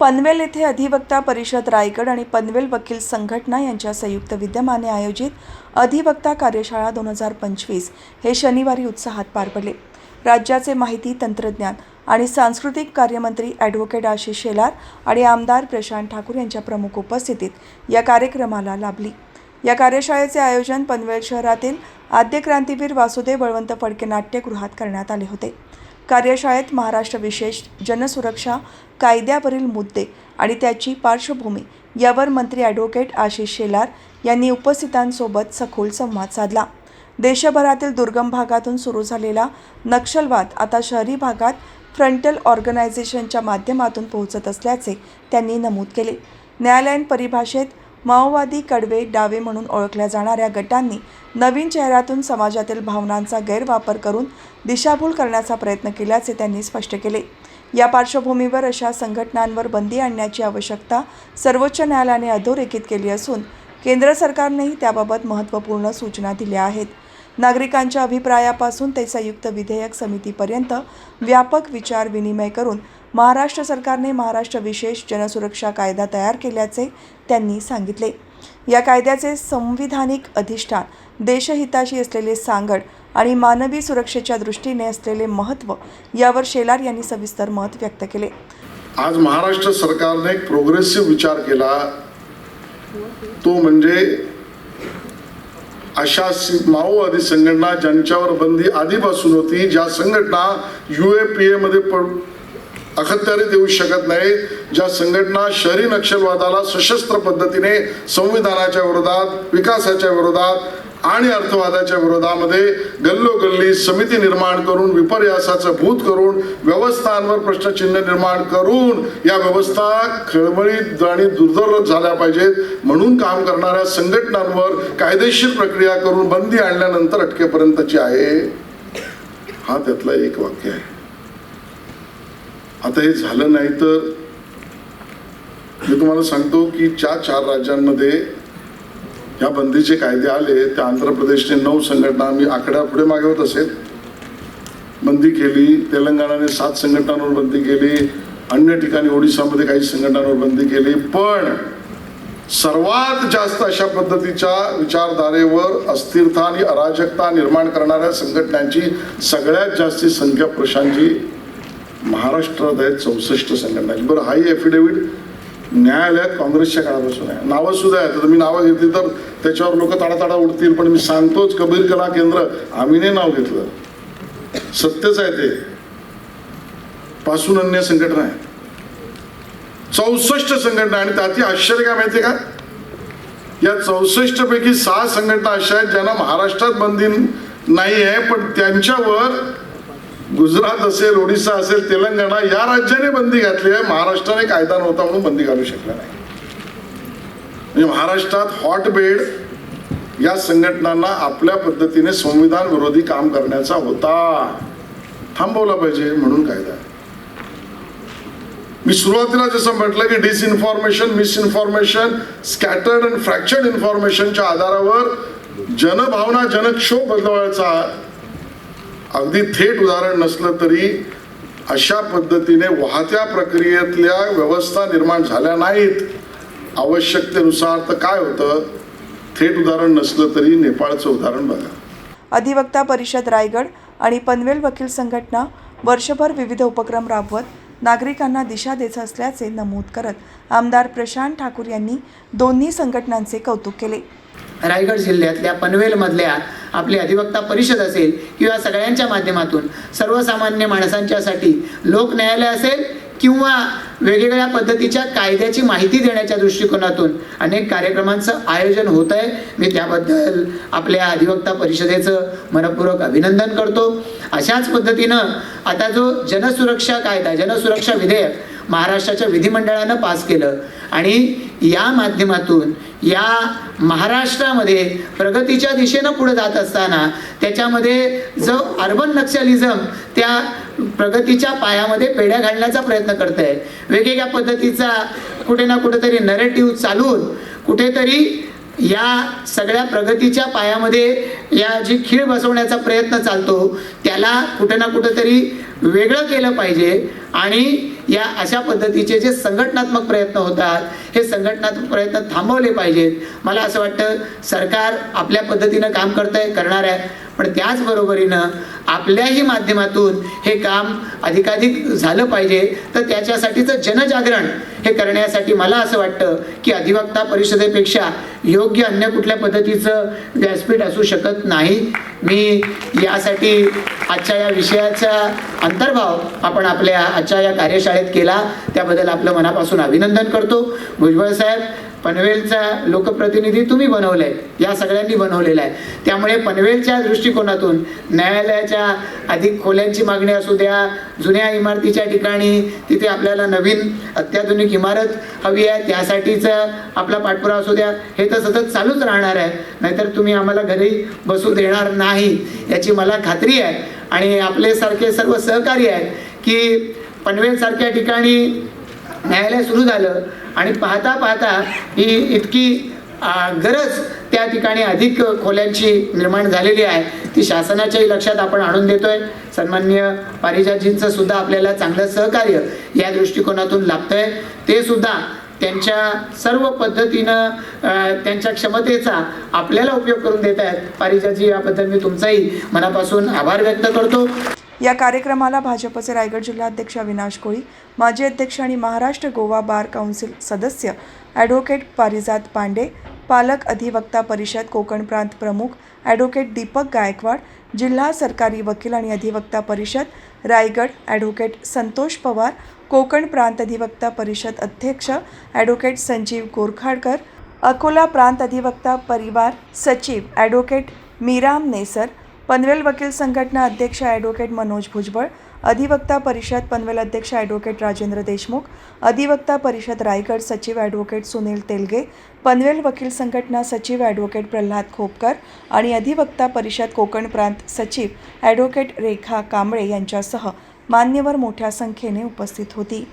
पनवेल येथे अधिवक्ता परिषद रायगड आणि पनवेल वकील संघटना यांच्या संयुक्त विद्यमाने आयोजित अधिवक्ता कार्यशाळा दोन हजार पंचवीस हे शनिवारी उत्साहात पार पडले. राज्याचे माहिती तंत्रज्ञान आणि सांस्कृतिक कार्यमंत्री ॲडव्होकेट आशिष शेलार आणि आमदार प्रशांत ठाकूर यांच्या प्रमुख उपस्थितीत या कार्यक्रमाला लाभली. या कार्यशाळेचे आयोजन पनवेल शहरातील आद्य क्रांतीवीर वासुदेव बळवंत फडके नाट्यगृहात करण्यात आले होते. कार्यशाळेत महाराष्ट्र विशेष जनसुरक्षा कायद्यावरील मुद्दे आणि त्याची पार्श्वभूमी यावर मंत्री ॲडव्होकेट आशिष शेलार यांनी उपस्थितांसोबत सखोल संवाद साधला. देशभरातील दुर्गम भागातून सुरू झालेला नक्षलवाद आता शहरी भागात फ्रंटल ऑर्गनायझेशनच्या माध्यमातून पोहोचत असल्याचे त्यांनी नमूद केले. न्यायालयीन परिभाषेत माओवादी कडवे डावे म्हणून ओळखल्या जाणाऱ्या गटांनी नवीन चेहऱ्यातून समाजातील भावनांचा गैरवापर करून दिशाभूल करण्याचा प्रयत्न केल्याचे त्यांनी स्पष्ट केले. या पार्श्वभूमीवर अशा संघटनांवर बंदी आणण्याची आवश्यकता सर्वोच्च न्यायालयाने अधोरेखित केली असून केंद्र सरकारनेही त्याबाबत महत्त्वपूर्ण सूचना दिल्या आहेत. नागरिकांच्या अभिप्रायापासून ते संयुक्त विधेयक समितीपर्यंत व्यापक विचार विनिमय करून महाराष्ट्र सरकारने महाराष्ट्र विशेष जनसुरक्षा कायदा तयार केल्याचे त्यांनी सांगितले. या कायद्याचे संविधानिक अधिष्ठान देशहिताशी असलेले सांगड आणि मानवी सुरक्षेच्या दृष्टीने असलेले महत्त्व यावर शेलार यांनी सविस्तर मत व्यक्त केले. आज महाराष्ट्र सरकारने एक प्रोग्रेसिव्ह विचार केला. तो म्हणजे अशा माओवादी संघटना ज्यांच्यावर बंदी आधीपासून होती ज्या संघटना यू ए पी एमध्ये पड अखत्यारी देऊ शकत नाही. ज्या संघटना शहरी नक्षलवादाला सशस्त्र पद्धतीने संविधानाच्या विरोधात विकासाच्या विरोधात आणि अर्थवादाच्या विरोधामध्ये गल्लोगल्ली समिती निर्माण करून विपर्यासाचं भूत करून व्यवस्थांवर प्रश्नचिन्ह निर्माण करून या व्यवस्था खळबळीत आणि दुर्दर झाल्या पाहिजेत. म्हणून काम करणाऱ्या संघटनांवर कायदेशीर प्रक्रिया करून बंदी आणल्यानंतर अटकेपर्यंतची आहे. हा त्यातला एक वाक्य आहे. आता हे झालं नाही तर मी तुम्हाला सांगतो की ज्या चार राज्यांमध्ये या बंदीचे कायदे आले त्या आंध्र प्रदेशने नऊ संघटना मी आकड्या पुढे मागवत असेल. बंदी केली तेलंगणाने सात संघटनांवर बंदी केली अन्य ठिकाणी ओडिशामध्ये काही संघटनांवर बंदी केली पण सर्वात जास्त अशा पद्धतीच्या विचारधारेवर अस्थिरता आणि अराजकता निर्माण करणाऱ्या संघटनांची सगळ्यात जास्ती संख्या प्रशांची महाराष्ट्रात आहेत चौसष्ट संघटना बरं हाही ॲफिडेव्हिट न्यायालयात काँग्रेसच्या काळापासून आहे. नावं सुद्धा आहेत. आता मी नावं घेतली तर त्याच्यावर लोक ताडाताडा उडतील पण मी सांगतोच कबीर कला केंद्र आम्ही नाही नाव घेतलं. सत्यच आहे ते. पासून अन्य संघटना आहे चौसष्ट संघटना आणि त्याची आश्चर्य काय माहिती का? या चौसष्ट पैकी सहा संघटना अशा आहेत ज्यांना महाराष्ट्रात बंदी नाही आहे पण त्यांच्यावर गुजरात असेल ओडिसा असेल तेलंगणा या राज्याने बंदी घातली आहे. महाराष्ट्राने कायदा नव्हता म्हणून बंदी घालू शकला नाही. म्हणजे महाराष्ट्रात हॉटबेड या संघटनांना आपल्या पद्धतीने संविधान विरोधी काम करण्याचा होता. थांबवला पाहिजे म्हणून कायदा मी सुरुवातीला जसं म्हटलं की disinformation misinformation scattered and fractured इन्फॉर्मेशनच्या आधारावर जनभावना जनक्षोभ बदलवायचा अगदी थेट उदाहरण नसलं तरी अशा पद्धतीने वाहत्या प्रक्रियेतल्या व्यवस्था निर्माण झाल्या नाहीत. आवश्यकतेनुसार तर काय होतं? थेट उदाहरण नसलं तरी नेपाळचं उदाहरण बघा. अधिवक्ता परिषद रायगड आणि पनवेल वकील संघटना वर्षभर विविध उपक्रम राबवत नागरिकांना दिशा देत असल्याचे नमूद करत आमदार प्रशांत ठाकूर यांनी दोन्ही संघटनांचे कौतुक केले. रायगड जिल्ह्यातल्या पनवेलमधल्या आपली अधिवक्ता परिषद असेल किंवा सगळ्यांच्या माध्यमातून सर्वसामान्य माणसांच्यासाठी लोक न्यायालय असेल किंवा वेगवेगळ्या पद्धतीच्या कायद्याची माहिती देण्याच्या दृष्टिकोनातून अनेक कार्यक्रमांचं आयोजन होत आहे. मी त्याबद्दल आपल्या अधिवक्ता परिषदेचं मनपूर्वक अभिनंदन करतो. अशाच पद्धतीनं आता जो जनसुरक्षा कायदा जनसुरक्षा विधेयक महाराष्ट्राच्या विधिमंडळानं पास केलं आणि या माध्यमातून या महाराष्ट्रामध्ये प्रगतीच्या दिशेनं पुढे जात असताना त्याच्यामध्ये जो अर्बन नक्षलिझम त्या प्रगतीच्या पायामध्ये पेढ्या घालण्याचा प्रयत्न करत आहे वेगवेगळ्या पद्धतीचा कुठे ना कुठेतरी नरेटिव्ह चालून कुठेतरी या सगळ्या प्रगतीच्या पायामध्ये या जी खीळ बसवण्याचा प्रयत्न चालतो त्याला कुठे ना कुठेतरी वेगळं केलं पाहिजे आणि या अशा पद्धतीचे जे संघटनात्मक प्रयत्न होतात हे संघटनात्मक प्रयत्न थांबवले पाहिजेत. मला असं वाटतं सरकार आपल्या पद्धतीनं काम करतं आहे करणार आहे. पण त्याचबरोबरीनं आपल्याही माध्यमातून हे काम अधिकाधिक झालं पाहिजे. तर त्याच्यासाठीचं जनजागरण हे करण्यासाठी मला असं वाटतं की अधिवक्ता परिषदेपेक्षा योग्य अन्य कुठल्या पद्धतीचं व्यासपीठ असू शकत नाही. मी यासाठी आजच्या या विषयाचा अंतर्भाव आपण आपल्या आजच्या या कार्यशाळेत केला. त्याबद्दल आपलं मनापासून अभिनंदन करतो. भुजबळ साहेब पनवेलचा लोकप्रतिनिधी तुम्ही बनवलाय या सगळ्यांनी बनवलेला आहे. त्यामुळे पनवेलच्या दृष्टिकोनातून न्यायालयाच्या अधिक खोल्यांची मागणी असू द्या जुन्या इमारतीच्या ठिकाणी तिथे आपल्याला नवीन अत्याधुनिक इमारत हवी आहे त्यासाठीचा आपला पाठपुरावा असू द्या हे तर सतत चालूच राहणार आहे. नाहीतर तुम्ही आम्हाला घरी बसू देणार नाही याची मला खात्री आहे. आणि आपले सारखे सर्व सहकारी आहेत की पनवेलसारख्या ठिकाणी न्यायालय सुरू झालं आणि पाहता पाहता ही इतकी गरज त्या ठिकाणी अधिक खोल्यांची निर्माण झालेली आहे. ती शासनाच्याही लक्षात आपण आणून देतोय. सन्मान्य पारिजातजींचं सुद्धा आपल्याला चांगलं सहकार्य या दृष्टिकोनातून लाभतंय. ते सुद्धा त्यांच्या सर्व पद्धतीनं त्यांच्या क्षमतेचा आपल्याला उपयोग करून देत आहेत पारिजाजी याबद्दल मी तुमचाही मनापासून आभार व्यक्त करतो. या कार्यक्रमाला भाजपचे रायगड जिल्हाध्यक्ष अविनाश कोळी माजी अध्यक्ष आणि महाराष्ट्र गोवा बार काउन्सिल सदस्य ॲडव्होकेट पारिजात पांडे पालक अधिवक्ता परिषद कोकण प्रांत प्रमुख ॲडव्होकेट दीपक गायकवाड जिल्हा सरकारी वकील आणि अधिवक्ता परिषद रायगड ॲडव्होकेट संतोष पवार कोकण प्रांत अधिवक्ता परिषद अध्यक्ष ॲडव्होकेट संजीव गोरखाडकर अकोला प्रांत अधिवक्ता परिवार सचिव ॲडव्होकेट मीराम नेसर पनवेल वकील संघटना अध्यक्ष ॲडव्होकेट मनोज भुजबळ अधिवक्ता परिषद पनवेल अध्यक्ष ॲडव्होकेट राजेंद्र देशमुख अधिवक्ता परिषद रायगड सचिव ॲडव्होकेट सुनील तेलगे पनवेल वकील संघटना सचिव ॲडव्होकेट प्रल्हाद खोपकर आणि अधिवक्ता परिषद कोकण प्रांत सचिव ॲडव्होकेट रेखा कांबळे यांच्यासह मान्यवर मोठ्या संख्येने उपस्थित होती.